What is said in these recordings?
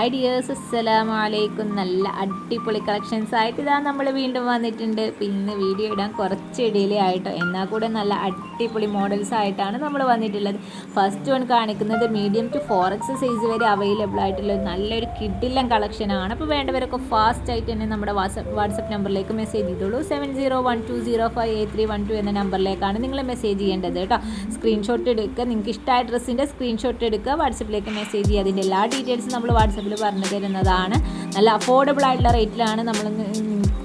ഐഡിയേഴ്സ് അസ്സലാമു അലൈക്കും നല്ല അടിപൊളി കളക്ഷൻസ് ആയിട്ട് ഇതാ നമ്മൾ വീണ്ടും വന്നിട്ടുണ്ട്. പിന്നെ വീഡിയോ ഇടാൻ കുറച്ച് ഡിലേ ആയിട്ടോ. എന്നാൽ കൂടെ നല്ല അടിപൊളി മോഡൽസ് ആയിട്ടാണ് നമ്മൾ വന്നിട്ടുള്ളത്. ഫസ്റ്റ് വൺ കാണിക്കുന്നത് medium to four X size വരെ അവൈലബിൾ ആയിട്ടുള്ള നല്ലൊരു കിഡില്ലം കളക്ഷനാണ് അപ്പോൾ വേണ്ടവരൊക്കെ ഫാസ്റ്റ് ആയിട്ട് തന്നെ നമ്മുടെ വാട്സപ്പ് വാട്സപ്പ് നമ്പറിലേക്ക് മെസ്സേജ് ചെയ്തോളൂ. Seven zero one two zero five eight three one two എന്ന നമ്പറിലേക്കാണ് നിങ്ങൾ മെസ്സേജ് ചെയ്യേണ്ടത് കേട്ടോ. സ്ക്രീൻഷോട്ട് എടുക്കുക. നിങ്ങൾക്ക് ഇഷ്ടമായ ഡ്രസ്സിന്റെ സ്ക്രീൻഷോട്ട് എടുക്കുക. വാട്സപ്പിലേക്ക് മെസ്സേജ് ചെയ്യുക. അതിന്റെ എല്ലാ ഡീറ്റെയിൽസും നമ്മൾ വാട്സപ്പിൽ പറഞ്ഞു തരുന്നതാണ്. നല്ല അഫോർഡബിൾ ആയിട്ടുള്ള റേറ്റിലാണ് നമ്മൾ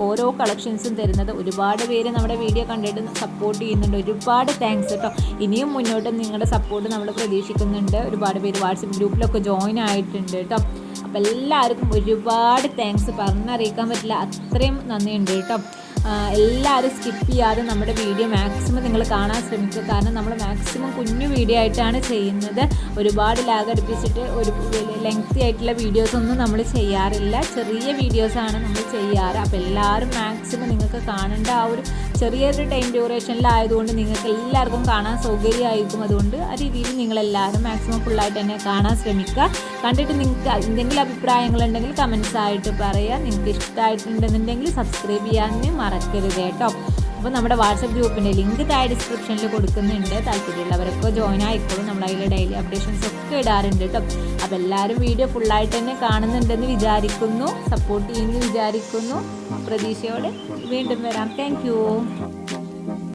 ഓരോ കളക്ഷൻസും തരുന്നത്. ഒരുപാട് പേര് നമ്മുടെ വീഡിയോ കണ്ടിട്ട് സപ്പോർട്ട് ചെയ്യുന്നുണ്ട്. ഒരുപാട് താങ്ക്സ് കേട്ടോ ഇനിയും മുന്നോട്ട് നിങ്ങളുടെ സപ്പോർട്ട് നമ്മൾ പ്രതീക്ഷിക്കുന്നുണ്ട്. ഒരുപാട് പേര് വാട്സപ്പ് ഗ്രൂപ്പിലൊക്കെ ജോയിൻ ആയിട്ടുണ്ട് കേട്ടോ അപ്പോൾ എല്ലാവർക്കും ഒരുപാട് താങ്ക്സ് പറഞ്ഞറിയിക്കാൻ പറ്റില്ല. അത്രയും നന്ദിയുണ്ട് കേട്ടോ എല്ലാവരും സ്കിപ്പ് ചെയ്യാതെ നമ്മുടെ വീഡിയോ മാക്സിമം നിങ്ങൾ കാണാൻ ശ്രമിക്കുക. കാരണം നമ്മൾ മാക്സിമം കുഞ്ഞു വീഡിയോ ആയിട്ടാണ് ചെയ്യുന്നത്. ഒരുപാട് ലാഗ് അടുപ്പിച്ചിട്ട് ഒരു ലെങ്ത്തി ആയിട്ടുള്ള വീഡിയോസൊന്നും നമ്മൾ ചെയ്യാറില്ല. ചെറിയ വീഡിയോസാണ് നമ്മൾ ചെയ്യാറ്. അപ്പോൾ എല്ലാവരും മാക്സിമം നിങ്ങൾക്ക് കാണേണ്ട ആ ഒരു ചെറിയൊരു ടൈം ഡ്യൂറേഷനിലായതുകൊണ്ട് നിങ്ങൾക്ക് എല്ലാവർക്കും കാണാൻ സൗകര്യമായിരിക്കും അതുകൊണ്ട് ആ രീതിയിൽ നിങ്ങളെല്ലാവരും മാക്സിമം ഫുള്ളായിട്ട് തന്നെ കാണാൻ ശ്രമിക്കുക. കണ്ടിട്ട് നിങ്ങൾക്ക് എന്തെങ്കിലും അഭിപ്രായങ്ങളുണ്ടെങ്കിൽ കമൻസ് ആയിട്ട് പറയുക നിങ്ങൾക്ക് ഇഷ്ടമായിട്ടുണ്ടെന്നുണ്ടെങ്കിൽ സബ്സ്ക്രൈബ് ചെയ്യാൻ മറക്കരുത് കേട്ടോ. അപ്പോൾ നമ്മുടെ വാട്സപ്പ് ഗ്രൂപ്പിന്റെ ലിങ്ക് താഴെ ഡിസ്ക്രിപ്ഷനിൽ കൊടുക്കുന്നുണ്ട്. താല്പര്യമുള്ളവരൊക്കെ ജോയിൻ ആയിക്കോളും. നമ്മൾ അതിൽ ഡെയിലി അപ്ഡേഷൻസ് ഒക്കെ ഇടാറുണ്ട് കേട്ടോ അപ്പോൾ എല്ലാവരും വീഡിയോ ഫുള്ളായിട്ട് തന്നെ കാണുന്നുണ്ടെന്ന് വിചാരിക്കുന്നു. സപ്പോർട്ട് ചെയ്യുമെന്ന് വിചാരിക്കുന്നു. പ്രതീക്ഷയോടെ വീണ്ടും വരാം. താങ്ക്